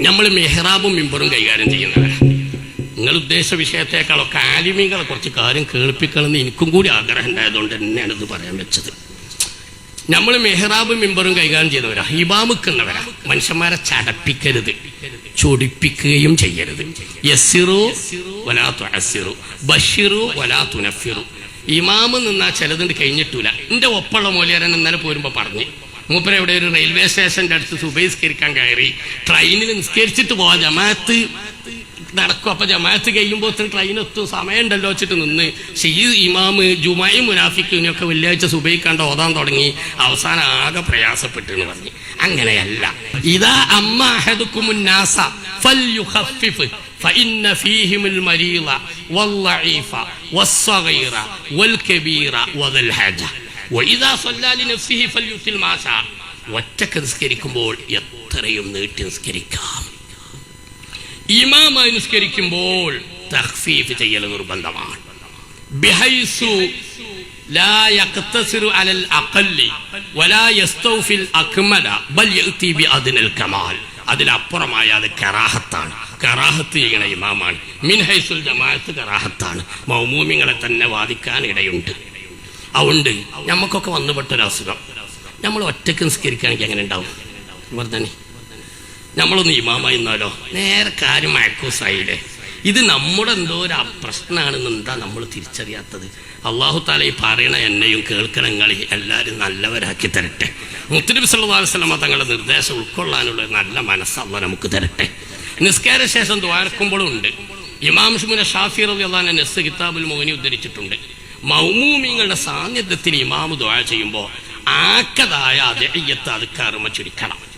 നമ്മൾ മെഹ്റാബും മിമ്പറും കൈകാര്യം ചെയ്യുന്നത്. നിങ്ങൾ ഉദ്ദേശ വിഷയത്തെക്കാളൊക്കെ ആലിമികളെ കുറച്ച് കാര്യം കേൾപ്പിക്കണമെന്ന് എനിക്കും കൂടി ആഗ്രഹം ഉണ്ടായതുകൊണ്ട് തന്നെയാണ് ഇത് പറയാൻ വെച്ചത്. നമ്മൾ മെഹ്റാബും മിമ്പറും കൈകാര്യം ചെയ്യുന്നവരാ ഇബാമിക്കുന്നവരാ മനുഷ്യന്മാരെ ചടപ്പിക്കരുത്. ചൊടിപ്പിക്കുകയും ചെയ്യരുത്. യസിറു വലാ വലാ തുനഫിറു. ഇമാമ് നിന്നാ ചിലതുണ്ട് കഴിഞ്ഞിട്ടില്ല എന്റെ ഒപ്പമുള്ള മൂല്യരൻ ഇന്നലെ പോരുമ്പോൾ പറഞ്ഞു. മൂപ്പര ഇവിടെ ഒരു റെയിൽവേ സ്റ്റേഷന്റെ അടുത്ത് സുബൈസ്കരിക്കാൻ കയറി ട്രെയിനിൽ നിസ്കരിച്ചിട്ട് പോവാ ജമാഅത്ത് നടക്കും അപ്പൊ ജമാഅത്ത് കഴിയുമ്പോൾ ട്രെയിൻ എത്തും സമയമുണ്ടല്ലോ വെച്ചിട്ട് നിന്ന് പക്ഷെ ഈ ഇമാമ് ജുമായും മുനാഫിക്കിനും ഒക്കെ വെള്ളിയാഴ്ച സുബൈക്കാണ്ട് ഓതാൻ തുടങ്ങി അവസാനം ആകെ പ്രയാസപ്പെട്ടു എന്ന് പറഞ്ഞു അങ്ങനെയല്ല ഇതാ അമ്മ അഹദുക്കുമുന്നാസ ഫൽയുഖഫിഫ് فإن فيهم المريض والضعيف والصغير والكبير وذا الحاجة ഒറ്റയ്ക്ക് നിസ്കരിക്കുമ്പോൾ എത്രയും നീട്ടി നിസ്കരിക്കാം. ഇമാമായി നിസ്കരിക്കുമ്പോൾ തഹ്ഫീഫ് ചെയ്യൽ നിർബന്ധമാണ്. അതിലപ്പുറമായ അത് കറാഹത്താണ്. കറാഹത്ത് ചെയ്യണ ഇമാമാണ്. മിൻഹൈസുൽ ജമാഅത്ത് കറാഹത്താണ്. മൗമൂമിങ്ങളെ തന്നെ വാദിക്കാൻ ഇടയുണ്ട്. അതുകൊണ്ട് നമുക്കൊക്കെ വന്നുപെട്ട ഒരു അസുഖം. നമ്മൾ ഒറ്റയ്ക്ക് നിസ്കരിക്കുകയാണെങ്കിൽ എങ്ങനെ ഉണ്ടാവും? വർദ്ധനെ നമ്മളൊന്ന് ഇമാമായി നിന്നാലോ? നേരെ കാര്യം മാക്കൂസായില്ലേ ഇത് നമ്മുടെ എന്തോ ഒരു പ്രശ്നമാണെന്ന് എന്താ നമ്മൾ തിരിച്ചറിയാത്തത്? അള്ളാഹു താല ഈ പറയണ എന്നെയും കേൾക്കണങ്ങളെ എല്ലാവരും നല്ലവരാക്കി തരട്ടെ. മുത്തനബി സല്ലല്ലാഹു അലൈഹി തങ്ങളുടെ നിർദ്ദേശം ഉൾക്കൊള്ളാനുള്ള നല്ല മനസ്സല്ല നമുക്ക് തരട്ടെ. നിസ്കാര ശേഷം ദ്വാരക്കുമ്പോഴും ഉണ്ട്. ഇമാം ഷുമുന ഷാഫി റബി അള്ളഹാൻ നെസ് കിതാബുൽ മോഹിനി ഉദ്ധരിച്ചിട്ടുണ്ട്. മൗമൂമിങ്ങളുടെ സാന്നിധ്യത്തിൽ ഇമാമു ദ്വാ ചെയ്യുമ്പോൾ ആക്കതായ അതയ്യത്ത് അത് കർമ്മ ചുരുക്കണം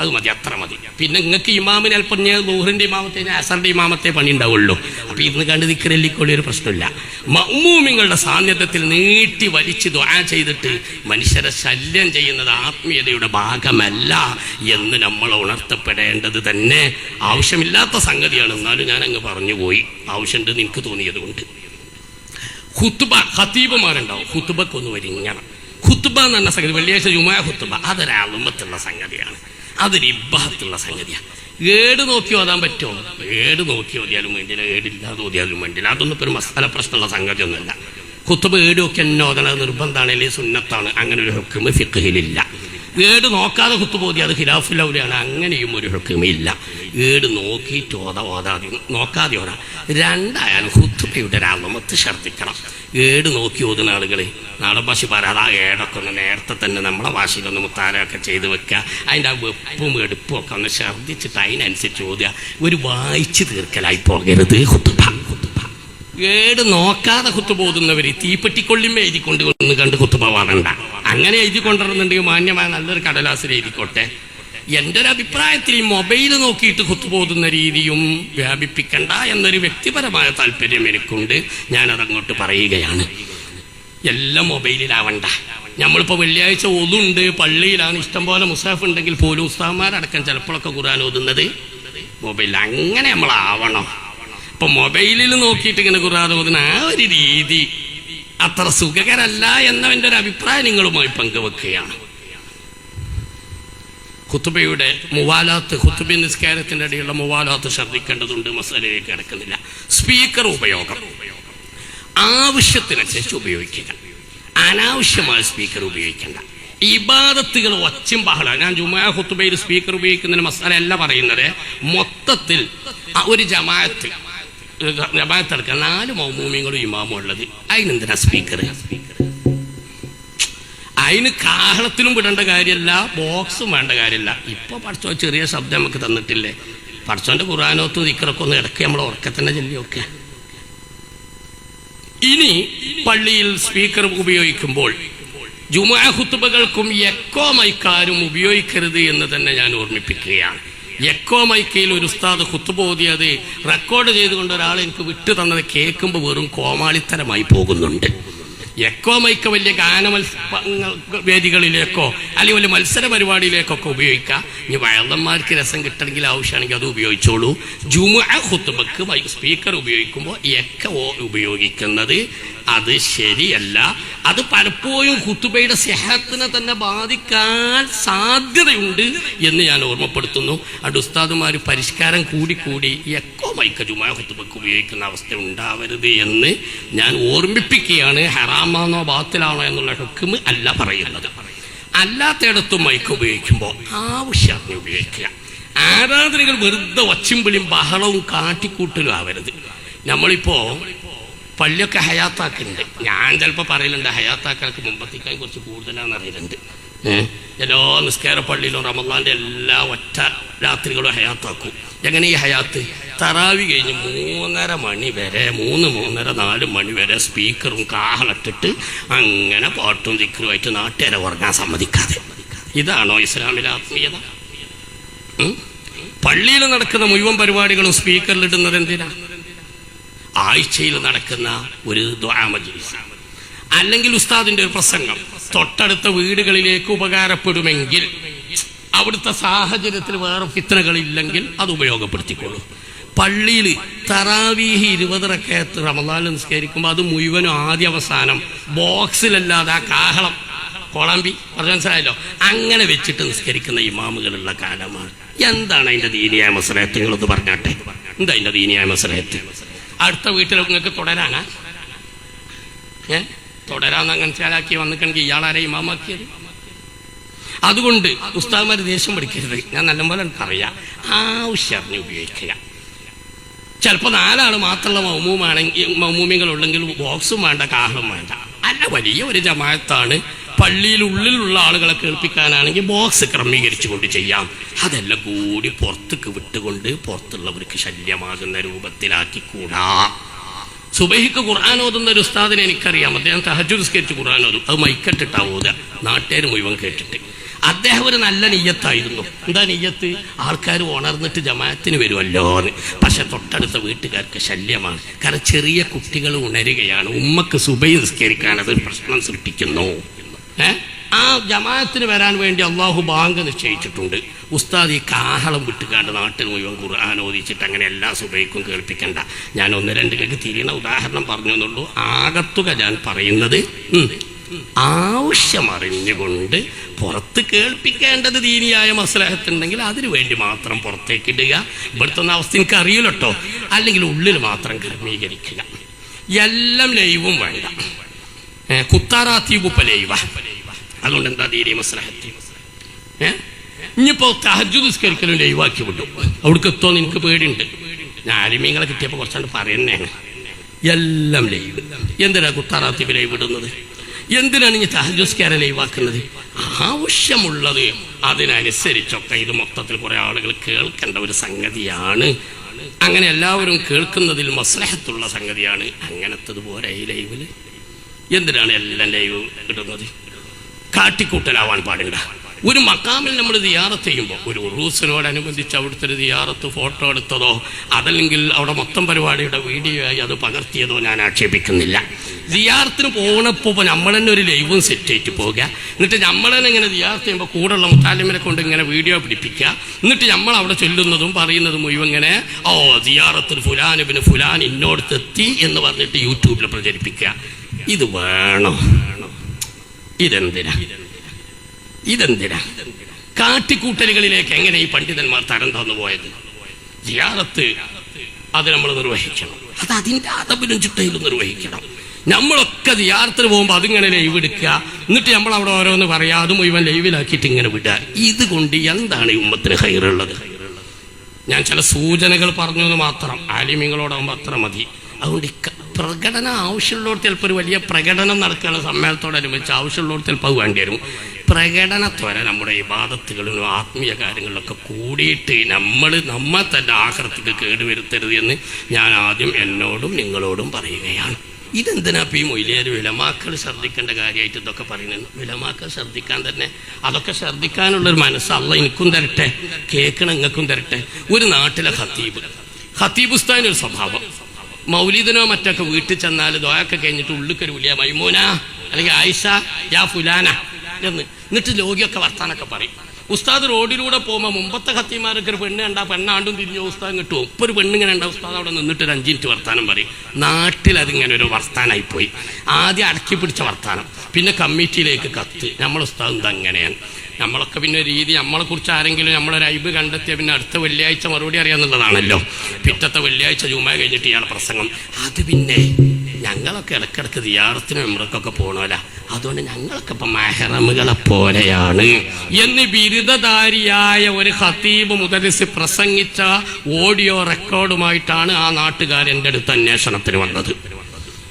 അത് മതി അത്ര മതി. പിന്നെ നിങ്ങൾക്ക് ഇമാമിനെ അല്പം ദൂഹറിന്റെ ഇമാമത്തെ അസറിന്റെ ഇമാമത്തെ പണി ഉണ്ടാവുള്ളൂ. അപ്പൊ ഇന്ന് കണ്ട് നിക്കരല്ലിക്കൊള്ളി ഒരു പ്രശ്നമില്ല. മൗമൂമിങ്ങളുടെ സാന്നിധ്യത്തിൽ നീട്ടി വലിച്ച് ദ്വാ ചെയ്തിട്ട് മനുഷ്യരെ ശല്യം ചെയ്യുന്നത് ആത്മീയതയുടെ ഭാഗമല്ല എന്ന് നമ്മൾ ഉണർത്തപ്പെടേണ്ടത് തന്നെ. ആവശ്യമില്ലാത്ത സംഗതിയാണ്. എന്നാലും ഞാൻ അങ്ങ് പറഞ്ഞു പോയി. ആവശ്യമുണ്ടെന്ന് എനിക്ക് തോന്നിയത് കൊണ്ട് ഹുത്തുബ ഖത്തീബുമാരുണ്ടാവും ഹുത്തുബക്കൊന്ന് വരിങ്ങണം ഹുത്തുബ എന്ന് പറഞ്ഞ സംഗതി വെള്ളിയാഴ്ച ജുമാ ഹുത്തുബ അതൊരു അളുമത്തുള്ള സംഗതിയാണ്. അതൊരു ഇബാഹത്തുള്ള സംഗതിയാണ്. ഏട് നോക്കി ഓതാൻ പറ്റുമോ ഏട് നോക്കി ഓതിയാലും വേണ്ടില്ല. ഏടില്ലാതെ ഓതിയാലും വേണ്ടില്ല. അതൊന്നും ഒരു മസാല പ്രശ്നമുള്ള സംഗതിയൊന്നുമല്ല. ഖുത്ബ ഏട് നോക്കി എന്നെ ഓതണത് നിർബന്ധമാണ് അല്ലെങ്കിൽ സുന്നത്താണ്. അങ്ങനെ ഒരു ഹുക്കുമ് ഫിഖിലില്ല. ഏട് നോക്കാതെ കുത്തുപോതി അത് ഖിലാഫുല്ലൗലിയാണ് അങ്ങനെയും ഒരു ഹുക്കുമില്ല ഏട് നോക്കിയിട്ട് ഓത ഓതാതെ നോക്കാതെ ഓതാ. രണ്ടായാലും കുത്തുബയുടെ രാമത്ത് ഛർദ്ദിക്കണം. ഏട് നോക്കി ഓതുന്ന ആളുകൾ നാടൻ ഭാഷ പറയാതെ ആ ഏടൊക്കെ ഒന്ന് നേരത്തെ തന്നെ നമ്മളെ ഭാഷയിലൊന്ന് മുത്താരമൊക്കെ ചെയ്ത് വെക്കുക അതിന്റെ ആ വെപ്പും എടുപ്പും ഒക്കെ ഒന്ന് ഛർദ്ദിച്ചിട്ട് അതിനനുസരിച്ച് ഓതുക. ഒരു വായിച്ച് തീർക്കലായി പോകരുത് കുത്തുബ ഏട് നോക്കാതെ കുത്തുപോകുന്നവർ തീപ്പെട്ടിക്കൊള്ളിമേ എഴുതിക്കൊണ്ട് ഒന്ന് കണ്ട് കുത്തുപോവാറുണ്ട അങ്ങനെ എഴുതി കൊണ്ടുവരുന്നുണ്ടെങ്കിൽ മാന്യമായ നല്ലൊരു കടലാസിൽ എഴുതിക്കോട്ടെ. എന്റെ ഒരു അഭിപ്രായത്തിൽ ഈ മൊബൈൽ നോക്കിയിട്ട് കുത്തുപോകുന്ന രീതിയും വ്യാപിപ്പിക്കണ്ട എന്നൊരു വ്യക്തിപരമായ താല്പര്യം എനിക്കുണ്ട്. ഞാനതങ്ങോട്ട് പറയുകയാണ്. എല്ലാം മൊബൈലിലാവണ്ട. നമ്മളിപ്പോൾ വെള്ളിയാഴ്ച ഒതുണ്ട്. പള്ളിയിലാണ് ഇഷ്ടംപോലെ മുസാഫ് ഉണ്ടെങ്കിൽ പോലും ഉസ്താമാരടക്കം ചിലപ്പോഴൊക്കെ ഖുർആൻ ഓതുന്നത്. മൊബൈലിൽ അങ്ങനെ നമ്മളാവണം. ഇപ്പൊ മൊബൈലിൽ നോക്കിയിട്ട് ഇങ്ങനെ ഖുർആൻ ഓതുന്ന ആ ഒരു രീതി അത്ര സുഖകരല്ല എന്നവന്റെ ഒരു അഭിപ്രായം നിങ്ങളുമായി പങ്കുവെക്കുകയാണ്. ഖുത്തുബയുടെ മുവാലാത്ത് ഖുത്തുബി നിസ്കാരത്തിന്റെ ഇടയിലുള്ള മുവാലാത്ത് ശ്രദ്ധിക്കേണ്ടതുണ്ട് മസാലയിലേക്ക് കിടക്കുന്നില്ല. സ്പീക്കർ ഉപയോഗം. ആവശ്യത്തിനനുസരിച്ച് ഉപയോഗിക്കുക. അനാവശ്യമായ സ്പീക്കർ ഉപയോഗിക്കേണ്ട. ഇബാദത്തുകൾ ഒച്ചും ബഹള ഞാൻ ജുമാ ഖുത്തുബയിൽ സ്പീക്കർ ഉപയോഗിക്കുന്നതിന് മസാല അല്ല പറയുന്നത്. മൊത്തത്തിൽ ഒരു ജമാഅത്ത് നാല് മൗമൂമിയങ്ങളും ഇമാമും ഉള്ളത് അതിനെന്തിനാ സ്പീക്കർ അതിന് കാഹളത്തിലും വിടേണ്ട കാര്യമല്ല ബോക്സും വേണ്ട കാര്യമല്ല. ഇപ്പൊ പഠിച്ചോ ചെറിയ ശബ്ദം നമുക്ക് തന്നിട്ടില്ലേ? പഠിച്ചോന്റെ ഖുറാനോത്ത് ദിക്കറൊക്കെ ഒന്ന് ഇടയ്ക്ക് നമ്മൾ ഉറക്കത്തന്നെ ചെല്ലിയൊക്കെ ഇനി പള്ളിയിൽ സ്പീക്കർ ഉപയോഗിക്കുമ്പോൾ ജുമാ ഹുത്തുബകൾക്കും എക്കോ മൈക്കാരും ഉപയോഗിക്കരുത് എന്ന് തന്നെ ഞാൻ ഓർമ്മിപ്പിക്കുകയാണ്. എക്കോ മൈക്കയിൽ ഒരു ഉസ്താദ് ഹുത്തുബ ഓതിയത് റെക്കോർഡ് ചെയ്തുകൊണ്ട് ഒരാൾ എനിക്ക് വിട്ടു തന്നത് കേൾക്കുമ്പോൾ വെറും കോമാളിത്തരമായി പോകുന്നുണ്ട്. എക്കോ മൈക്ക വലിയ ഗാനമത്സ വേദികളിലേക്കോ അല്ലെങ്കിൽ വലിയ മത്സര പരിപാടിയിലേക്കൊക്കെ ഉപയോഗിക്കാം. ഇനി വയലന്മാർക്ക് രസം കിട്ടണമെങ്കിൽ ആവശ്യമാണെങ്കിൽ അത് ഉപയോഗിച്ചോളൂ. ജുമുഅ ഹുത്തുബക്ക് സ്പീക്കർ ഉപയോഗിക്കുമ്പോൾ എക്ക ഉപയോഗിക്കുന്നത് അത് ശരിയല്ല. അത് പലപ്പോഴും കുത്തുബയുടെ സെഹത്തിനെ തന്നെ ബാധിക്കാൻ സാധ്യതയുണ്ട് എന്ന് ഞാൻ ഓർമ്മപ്പെടുത്തുന്നു. അത് ഉസ്താദുമാർ പരിഷ്കാരം കൂടിക്കൂടി എക്കോ മൈക്ക ജുമാ കുത്തുബക്ക് ഉപയോഗിക്കുന്ന അവസ്ഥ ഉണ്ടാവരുത് എന്ന് ഞാൻ ഓർമ്മിപ്പിക്കുകയാണ്. ഹറാമാണോ ബാത്തിലാണോ എന്നുള്ള ഹുക്കും അല്ല പറയുന്നത്. അല്ലാത്തയിടത്തും മൈക്ക് ഉപയോഗിക്കുമ്പോൾ ആവശ്യത്തിന് ഉപയോഗിക്കുക. ആരാധനകൾ വെറുതെ ഒച്ചിമ്പിളിയും ബഹളവും കാട്ടിക്കൂട്ടലും ആവരുത്. നമ്മളിപ്പോ പള്ളിയൊക്കെ ഹയാത്താക്കുന്നുണ്ട് ഞാൻ ചിലപ്പോൾ പറയലുണ്ട് ഹയാത്താക്കൾക്ക് മുമ്പത്തേക്കായി കുറച്ച് കൂടുതലാണെന്ന് അറിയലുണ്ട് എല്ലാ നിസ്കാര പള്ളിയിലും റമദാന്റെ എല്ലാ ഒറ്റ രാത്രികളും ഹയാത്താക്കും. എങ്ങനെ ഈ ഹയാത്ത്? തറാവി കഴിഞ്ഞ് മൂന്നര മണി വരെ മൂന്ന് മൂന്നര നാല് മണി വരെ സ്പീക്കറും കാഹളട്ടിട്ട് അങ്ങനെ പാട്ടും ദിക്കറുമായിട്ട് നാട്ടുകാരെ ഉറങ്ങാൻ സമ്മതിക്കാതെ. ഇതാണോ ഇസ്ലാമിലെ ആത്മീയത? പള്ളിയിൽ നടക്കുന്ന മുഴുവൻ പരിപാടികളും സ്പീക്കറിലിടുന്നത് എന്തിനാ? ആഴ്ചയിൽ നടക്കുന്ന ഒരു ദ്വാമജീസ് അല്ലെങ്കിൽ ഉസ്താദിന്റെ ഒരു പ്രസംഗം. തൊട്ടടുത്ത വീടുകളിലേക്ക് ഉപകാരപ്പെടുമെങ്കിൽ അവിടുത്തെ സാഹചര്യത്തിൽ വേറെ ഫിത്തനകളില്ലെങ്കിൽ അത് ഉപയോഗപ്പെടുത്തിക്കോളൂ. പള്ളിയിൽ തറാവീഹി ഇരുപത് റക്കയത്ത് റമദാൻ നിസ്കരിക്കുമ്പോൾ അത് മുഴുവനും ആദ്യ അവസാനം ബോക്സിലല്ലാതെ ആ കാഹളം കൊളമ്പി പറഞ്ഞു മനസ്സിലായല്ലോ? അങ്ങനെ വെച്ചിട്ട് നിസ്കരിക്കുന്ന ഇമാമുകളുള്ള കാലമാണ്. എന്താണ് അതിന്റെ ദീനിയായ മസലഹത്ത് നിങ്ങളൊന്ന് പറഞ്ഞാട്ടെ? എന്താ അതിന്റെ ദീനിയായ മസലഹത്ത്? അടുത്ത വീട്ടിൽ നിങ്ങൾക്ക് തുടരാനാ? ഏ? തുടരാന്ന് മനസ്സിലാക്കി വന്നിക്കണെങ്കിൽ ഇയാളാരെ ഇമാമാക്കിയത്? അതുകൊണ്ട് ഉസ്താദ്മാർ ദേഷ്യം പഠിക്കരുത് ഞാൻ നല്ലപോലെ പറയാം. ആവശ്യം ഉപയോഗിക്കുക. ചിലപ്പോൾ നാലാൾ മാത്രമുള്ള മൗമൂമാണെങ്കിൽ മൗമൂമികളുണ്ടെങ്കിൽ ബോക്സും വേണ്ട കാഹളും വേണ്ട. അല്ല വലിയ ഒരു ജമാഅത്താണ്. പള്ളിയിൽ ഉള്ളിലുള്ള ആളുകളെ കേൾപ്പിക്കാനാണെങ്കിൽ ബോക്സ് ക്രമീകരിച്ചു കൊണ്ട് ചെയ്യാം. അതെല്ലാം കൂടി പുറത്തേക്ക് വിട്ടുകൊണ്ട് പുറത്തുള്ളവർക്ക് ശല്യമാകുന്ന രൂപത്തിലാക്കി കൂടാ സുബഹിക്ക് ഖുർആൻ ഓതുന്ന ഒരു ഉസ്താദിനെ എനിക്കറിയാം. അദ്ദേഹം തഹജുസ്കരിച്ച് ഖുർആൻ ഓതും. അത് മൈക്കട്ടിട്ടാ ഓതുക. നാട്ടുകാർ മുഴുവൻ കേട്ടിട്ട്. അദ്ദേഹം ഒരു നല്ല നെയ്യത്തായിരുന്നു. എന്താ നെയ്യത്ത്? ആൾക്കാർ ഉണർന്നിട്ട് ജമാഅത്തിന് വരുമല്ലോ എന്ന്. പക്ഷെ തൊട്ടടുത്ത വീട്ടുകാർക്ക് ശല്യമാണ്. കാരണം ചെറിയ കുട്ടികൾ ഉണരുകയാണ്. ഉമ്മക്ക് സുബൈ നിസ്കരിക്കാൻ അത് പ്രശ്നം സൃഷ്ടിക്കുന്നു. ആ ജമാഅത്തിന് വരാൻ വേണ്ടി അള്ളാഹു ബാങ്ക് നിശ്ചയിച്ചിട്ടുണ്ട്. ഉസ്താദ് ഈ കാഹളം വിട്ടുകാണ്ട് നാട്ടിൽ മുഴുവൻ ഖുർആൻ ഓദിച്ചിട്ട് അങ്ങനെ എല്ലാ സുബൈക്കും കേൾപ്പിക്കണ്ട. ഞാൻ ഒന്ന് രണ്ട് കേൾക്ക് തിരിയണ ഉദാഹരണം പറഞ്ഞു എന്നുള്ളൂ ആകത്തുക ഞാൻ പറയുന്നത് ആവശ്യമറിഞ്ഞുകൊണ്ട് പുറത്ത് കേൾപ്പിക്കേണ്ടത് ദീനിയായ മസലഹത്തുണ്ടെങ്കിൽ അതിനു വേണ്ടി മാത്രം പുറത്തേക്ക് ഇടുക. ഇവിടുത്തെ അവസ്ഥ എനിക്ക് അറിയില്ലട്ടോ അല്ലെങ്കിൽ ഉള്ളിൽ മാത്രം ക്രമീകരിക്കുക എല്ലാം ലൈവും വേണ്ട. ഏ, കുത്താറാത്തി കുപ്പ ലൈവ അതുകൊണ്ട് എന്താ ദീനി മസ്ലഹത്ത്? ഇനിയിപ്പോ തഹജു നിസ്കരിക്കലും ലൈവാക്കി വിട്ടു അവിടേക്ക് എത്തുമെന്ന് എനിക്ക് പേടിയുണ്ട്. ഞാൻ ആലിമീങ്ങളെ കിട്ടിയപ്പോൾ കുറച്ചാണ്ട് പറയുന്നതാണ് എല്ലാം ലൈവ്. എന്തിനാ കുത്താറാത്തിബ് ലൈവ് ഇടുന്നത്? എന്തിനാണ് ഇനി തഹജുസ്കാരം ലൈവാക്കുന്നത്? ആവശ്യമുള്ളത് അതിനനുസരിച്ചൊക്കെ ഇത് മൊത്തത്തിൽ കുറെ ആളുകൾ കേൾക്കേണ്ട ഒരു സംഗതിയാണ്. അങ്ങനെ എല്ലാവരും കേൾക്കുന്നതിൽ മസ്ലഹത്തുള്ള സംഗതിയാണ് അങ്ങനത്തതുപോലെ ഈ ലൈവിൽ. എന്തിനാണ് എല്ലാം ലൈവ് കിട്ടുന്നത്? കാട്ടിക്കൂട്ടലാവാൻ പാടില്ല. ഒരു മക്കാമിൽ നമ്മൾ ദിയാറത്ത് ചെയ്യുമ്പോൾ ഒരു ഉറൂസിനോടനുബന്ധിച്ച് അവിടുത്തെ ദിയാറത്ത് ഫോട്ടോ എടുത്തതോ അതല്ലെങ്കിൽ അവിടെ മൊത്തം പരിപാടിയുടെ വീഡിയോ ആയി അത് പകർത്തിയതോ ഞാൻ ആക്ഷേപിക്കുന്നില്ല. ദിയാറത്തിന് പോകണപ്പോൾ നമ്മൾ തന്നെ ഒരു ലൈവും സെറ്റ് ചെയ്തിട്ട് പോകുക എന്നിട്ട് നമ്മൾ തന്നെ ഇങ്ങനെ ദിയാറത്ത് ചെയ്യുമ്പോൾ കൂടെയുള്ള മുത്താലിമിനെ കൊണ്ട് ഇങ്ങനെ വീഡിയോ പിടിപ്പിക്കുക. എന്നിട്ട് നമ്മൾ അവിടെ ചൊല്ലുന്നതും പറയുന്നതും മുഴുവൻ ഇങ്ങനെ ഓ ദിയാറത്തിൽ ഫുലാനുബിന് ഫുലാൻ ഇന്നോടത്തെത്തി എന്ന് പറഞ്ഞിട്ട് യൂട്യൂബിൽ പ്രചരിപ്പിക്കുക. ഇത് വേണം. ഇതെന്തിനാ? ഇതെന്തിനാ? കാട്ടിക്കൂട്ടലുകളിലേക്ക് എങ്ങനെ ഈ പണ്ഡിതന്മാർ തരം തന്നു പോയത്? ജിയാറത്ത് അത് നമ്മൾ നിർവഹിക്കണം. അത് അതിന്റെ അതപിനും ചുട്ടയിലും നിർവഹിക്കണം. നമ്മളൊക്കെ ജിയാറത്തിന് പോകുമ്പോൾ അതിങ്ങനെ ലൈവ് എടുക്കുക. എന്നിട്ട് നമ്മൾ അവിടെ ഓരോന്ന് പറയാ അത് മുഴുവൻ ലൈവിലാക്കിയിട്ട് ഇങ്ങനെ വിടുക. ഇതുകൊണ്ട് എന്താണ് ഈ ഉമ്മത്തിന് ഹൈറുള്ളത്? ഞാൻ ചില സൂചനകൾ പറഞ്ഞു എന്ന് മാത്രം ആലിമ്യങ്ങളോടാകുമ്പോൾ അത്ര മതി. അതുകൊണ്ട് പ്രകടനം ആവശ്യമുള്ളവർക്ക് ചിലപ്പോൾ ഒരു വലിയ പ്രകടനം നടക്കുകയാണ് സമ്മേളനത്തോടനുബന്ധിച്ച് ആവശ്യമുള്ളവർക്ക് ചിലപ്പോൾ അത് വേണ്ടി വരും. പ്രകടനത്വര നമ്മുടെ ഇബാദത്തുകളിലും ആത്മീയ കാര്യങ്ങളിലൊക്കെ കൂടിയിട്ട് നമ്മൾ നമ്മൾ തന്നെ ആഹൃത്തിക്ക് കേടുവരുത്തരുത് എന്ന് ഞാൻ ആദ്യം എന്നോടും നിങ്ങളോടും പറയുകയാണ്. ഇതെന്തിനാ ഇപ്പം ഈ മൊയിലേർ വിലമാക്കൾ ശ്രദ്ധിക്കേണ്ട കാര്യമായിട്ട് ഇതൊക്കെ പറയുന്നത്? വിലമാക്കൾ ശ്രദ്ധിക്കാൻ തന്നെ അതൊക്കെ ശ്രദ്ധിക്കാനുള്ളൊരു മനസ്സ് അല്ല എനിക്കും തരട്ടെ കേൾക്കണം നിങ്ങൾക്കും തരട്ടെ. ഒരു നാട്ടിലെ ഖത്തീബ്. ഒരു സ്വഭാവം. മൗലിദിനോ മറ്റൊക്കെ വീട്ടിൽ ചെന്നാൽ ദോയൊക്കെ കഴിഞ്ഞിട്ട് ഉള്ളിക്കൊരു വിളിയ മൈമൂന അല്ലെങ്കിൽ ആയിഷ യാ ഫുലാന എന്ന്. എന്നിട്ട് ലോകിയൊക്കെ വർത്താനൊക്കെ പറയും. ഉസ്താദ് റോഡിലൂടെ പോകുമ്പോൾ മുമ്പത്തെ ഹത്തിമാരൊക്കെ ഒരു പെണ്ണ് കണ്ടാ പെണ്ണാണ്ടും തിരിഞ്ഞു ഉസ്താദ് കിട്ടും ഇപ്പൊ ഒരു പെണ്ണ് ഇങ്ങനെ ഉണ്ടാവും ഉസ്താദ് അവിടെ നിന്നിട്ട് ഒരു അഞ്ചിനിറ്റ് വർത്താനം പറയും. നാട്ടിൽ അതിങ്ങനെ ഒരു വർത്താനായി പോയി. ആദ്യം അടക്കി പിടിച്ച വർത്താനം. പിന്നെ കമ്മിറ്റിയിലേക്ക് കത്ത്. നമ്മൾ ഉസ്താദ് എന്താ അങ്ങനെയാണ്. നമ്മളൊക്കെ പിന്നെ രീതി നമ്മളെ കുറിച്ച് ആരെങ്കിലും നമ്മളൊരു ഐബ് കണ്ടെത്തിയ പിന്നെ അടുത്ത വെള്ളിയാഴ്ച മറുപടി അറിയാന്നുള്ളതാണല്ലോ. പിറ്റത്തെ വെള്ളിയാഴ്ച ജൂമ കഴിഞ്ഞിട്ട് ഇയാളെ പ്രസംഗം. അത് പിന്നെ ഞങ്ങളൊക്കെ ഇടക്കിടക്ക് ദിയാറത്തിന് ഉമ്രക്കൊക്കെ പോകണമല്ല അതുകൊണ്ട് ഞങ്ങളൊക്കെ ഇപ്പൊ മെഹറമുകളെ പോലെയാണ്. എന്ന് ബിരുദധാരിയായ ഒരു ഹത്തീബ് മുദരിസ് പ്രസംഗിച്ച ഓഡിയോ റെക്കോർഡുമായിട്ടാണ് ആ നാട്ടുകാർ എന്റെ അടുത്ത് അന്വേഷണത്തിന് വന്നത്.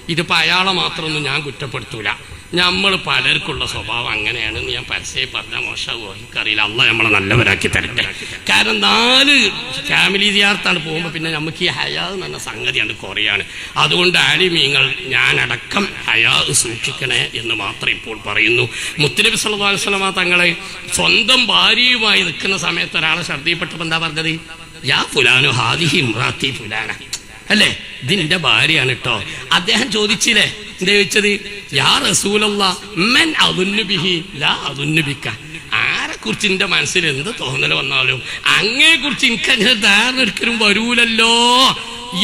ഇതിപ്പോ അയാളെ മാത്രമൊന്നും ഞാൻ കുറ്റപ്പെടുത്തൂല. നമ്മൾ പലർക്കുള്ള സ്വഭാവം അങ്ങനെയാണ് ഞാൻ പരസ്യം പറഞ്ഞാൽ മോശമാകുമോ എനിക്കറിയില്ല. അള്ള നമ്മളെ നല്ലവരാക്കി തരട്ടെ. കാരണം നാല് ഫാമിലി ജിയാർത്താണ് പോകുമ്പോൾ പിന്നെ നമുക്ക് ഈ ഹയാ എന്ന സംഗതിയാണ് കുറയാണ്. അതുകൊണ്ട് ആലിമീങ്ങൾ ഞാനടക്കം ഹയാ സൂക്ഷിക്കണേ എന്ന് മാത്രം ഇപ്പോൾ പറയുന്നു. മുത്തലബി അലൈഹി തങ്ങളെ സ്വന്തം ഭാര്യയുമായി നിൽക്കുന്ന സമയത്ത് ഒരാളെ ശ്രദ്ധയിൽപ്പെട്ടപ്പോൾ എന്താ പറഞ്ഞത്? യാ ഫുലാനു ഹാദിഹി ഇമ്രാത്തി ഫുലാന. അല്ലേ? ഇതിന്റെ ഭാര്യയാണ് കേട്ടോ അദ്ദേഹം ചോദിച്ചില്ലേ? എന്താ ചോദിച്ചത്? യാ റസൂലല്ല മെൻ അതുന്നുബിഹി ലാ അതുന്നുബിക്ക ആരെ കുറിച്ച് എന്റെ മനസ്സിൽ എന്ത് തോന്നൽ വന്നാലും അങ്ങയെ കുറിച്ച് എനിക്ക് അങ്ങനെ ധാരണ ഒരിക്കലും വരൂലല്ലോ.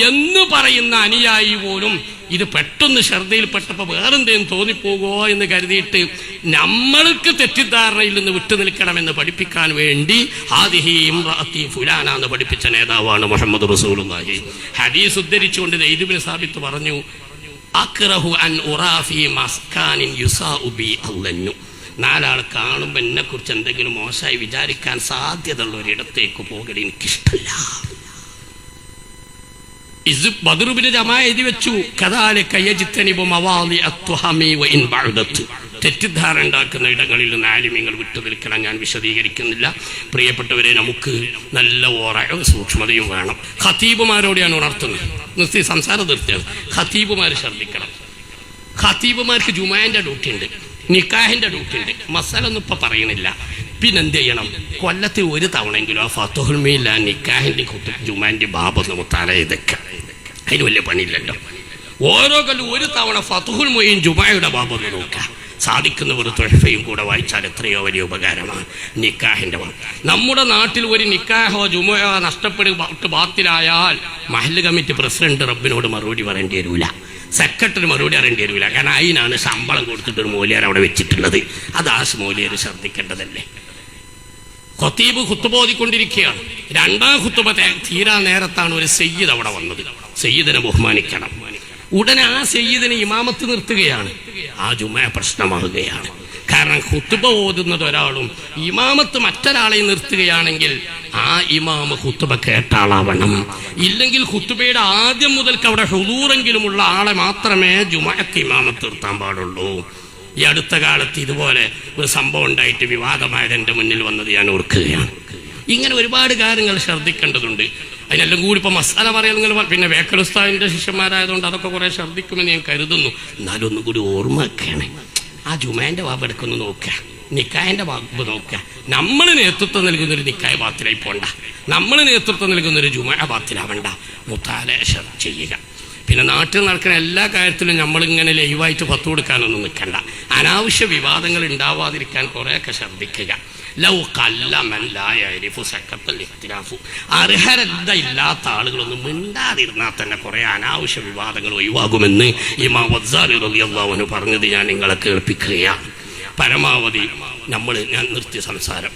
എന്ന് പറയുന്ന അനുയായി പോലും ഇത് പെട്ടെന്ന് ശ്രദ്ധയിൽപ്പെട്ടപ്പോൾ വേറെന്തേലും തോന്നിപ്പോകോ എന്ന് കരുതിയിട്ട് നമ്മൾക്ക് തെറ്റിദ്ധാരണയിൽ നിന്ന് വിട്ടു നിൽക്കണമെന്ന് പഠിപ്പിക്കാൻ വേണ്ടി ആദിഹി ഫുലാന എന്ന് പഠിപ്പിച്ച നേതാവാണ് മുഹമ്മദ് റസൂലുള്ളാഹി. ഹദീസ് ഉദ്ധരിച്ചുകൊണ്ട് ദൈദുബിൻ സാബിത്ത് പറഞ്ഞു അക്റഹു അൻ ഉറാഫി മസ്കാനിൻ യുസാഉ ബി അല്ലന്നു നാലാൾ കാണുമ്പോൾ എന്നെ കുറിച്ച് എന്തെങ്കിലും മോശമായി വിചാരിക്കാൻ സാധ്യതയുള്ള ഒരിടത്തേക്ക് പോകൽ എനിക്കിഷ്ടമല്ല ഇസ് ബദറുബിന് ജമാ എഴുതി വെച്ചു. കഥാലെ കയ്യജിത്തനിബും അവാലി അത്വഹമി വ ഇൻ ബഅദത്ത്. തെറ്റിദ്ധാരണ ഉണ്ടാക്കുന്ന ഇടങ്ങളിൽ നിന്ന് ആലിമ്യങ്ങൾ വിട്ടു നിൽക്കണം ഞാൻ വിശദീകരിക്കുന്നില്ല. പ്രിയപ്പെട്ടവരെ നമുക്ക് നല്ല ഓറ സൂക്ഷ്മതയും വേണം. ഖത്തീബുമാരോട് ഉണർത്തുന്നത്. നിർത്തി സംസാരം നിർത്തിയാണ് ഖത്തീബുമാർ ശ്രദ്ധിക്കണം ഖത്തീബുമാർക്ക് ജുമാന്റെ ഡ്യൂട്ടി ഉണ്ട് നിക്കാഹിന്റെ ഡ്യൂട്ടി ഉണ്ട് മസാലൊന്നും ഇപ്പം പറയുന്നില്ല. പിന്നെ എന്ത് ചെയ്യണം? കൊല്ലത്തിൽ ഒരു തവണയെങ്കിലും ആ ഫത്തുഹുൽമയില്ല നിക്കാഹിന്റെ നിക്കാഹിന്റെ ജുമാന്റെ ബാബൊന്ന് മുത്താല ഇതൊക്കെ അതിന് വലിയ പണിയില്ലല്ലോ. ഓരോ കൊല്ലം ഒരു തവണ ഫത്തുഹുൽ മൊയ്യും ജുമായുടെ ബാബൊന്ന് നോക്കാം. സാധിക്കുന്നവർ തൊഴഫയും കൂടെ വായിച്ചാൽ എത്രയോ വലിയ ഉപകാരമാണ്. നിക്കാഹിന്റെ നമ്മുടെ നാട്ടിൽ ഒരു നിക്കാഹോ ജുമയോ നഷ്ടപ്പെട്ട് ബാത്തിലായാൽ മഹല്ല് കമ്മിറ്റി പ്രസിഡന്റ് റബ്ബിനോട് മറുപടി പറയേണ്ടി വരില്ല സെക്രട്ടറി മറുപടി അറിയേണ്ടി വരില്ല കാരണം അതിനാണ് ശമ്പളം കൊടുത്തിട്ട് ഒരു മൂല്യർ അവിടെ വെച്ചിട്ടുള്ളത്. അത് ആ മൂല്യർ ശ്രദ്ധിക്കേണ്ടതല്ലേ? ഖത്തീബ് കുത്തുബോധിക്കൊണ്ടിരിക്കുകയാണ് രണ്ടാം ഹുത്തുബ തീരാ നേരത്താണ് ഒരു സയ്യിദ് അവിടെ വന്നത്. സയ്യിദിനെ ബഹുമാനിക്കണം. ഉടനെ ആ സയ്യിദിനെ ഇമാമത്ത് നിർത്തുകയാണ്. ആ ജുമ പ്രശ്നമാകുകയാണ് കാരണം ഹുത്തുബ ഓതുന്നത് ഒരാളും ഇമാമത്ത് മറ്റൊരാളെ നിർത്തുകയാണെങ്കിൽ ആ ഇമാമ ഹുത്തുബ കേട്ട ആളാവണം. ഇല്ലെങ്കിൽ ഹുത്തുബയുടെ ആദ്യം മുതൽക്ക് അവിടെ ഹുദൂറെങ്കിലുമുള്ള ആളെ മാത്രമേ ജുമാക്ക് ഇമാമത്ത് നിർത്താൻ പാടുള്ളൂ. ഈ അടുത്ത കാലത്ത് ഇതുപോലെ ഒരു സംഭവം ഉണ്ടായിട്ട് വിവാദമായത് എന്റെ മുന്നിൽ വന്നത് ഞാൻ ഓർക്കുകയാണ്. ഇങ്ങനെ ഒരുപാട് കാര്യങ്ങൾ ശ്രദ്ധിക്കേണ്ടതുണ്ട്. അതിനെല്ലാം കൂടി ഇപ്പൊ മസാല പറയാൻ നിങ്ങൾ പിന്നെ വേക്കലുസ്താവിന്റെ ശിഷ്യന്മാരായതുകൊണ്ട് അതൊക്കെ കുറെ ഛർദ്ദിക്കുമെന്ന് ഞാൻ കരുതുന്നു. എന്നാലും ഒന്നും കൂടി ഓർമ്മ വെക്കണേ. ആ ജുമാന്റെ വാബ് എടുക്കുന്നു നോക്കുക. നിക്കായന്റെ വാപ്പ് നോക്കുക. നമ്മൾ നേതൃത്വം നൽകുന്ന ഒരു നിക്കായ ബാത്തിലായി പോണ്ട. നമ്മൾ നേതൃത്വം നൽകുന്ന ഒരു ജുമ ബാത്തിലാവണ്ട. മുത്താലേശ ചെയ്യുക. പിന്നെ നാട്ടിൽ നടക്കുന്ന എല്ലാ കാര്യത്തിലും നമ്മളിങ്ങനെ ലൈവായിട്ട് പത്തു കൊടുക്കാനൊന്നും നിൽക്കണ്ട. അനാവശ്യ വിവാദങ്ങൾ ഉണ്ടാവാതിരിക്കാൻ കുറേയൊക്കെ ശ്രദ്ധിക്കുക ലൗ അർഹരത ഇല്ലാത്ത ആളുകളൊന്നും മിണ്ടാതിരുന്നാൽ തന്നെ കുറെ അനാവശ്യ വിവാദങ്ങൾ ഒഴിവാകുമെന്ന് റളിയല്ലാഹു അൻഹു പറഞ്ഞത് ഞാൻ നിങ്ങളെ കേൾപ്പിക്കുകയാണ്. പരമാവധി നമ്മൾ ഞാൻ നിർത്തി സംസാരം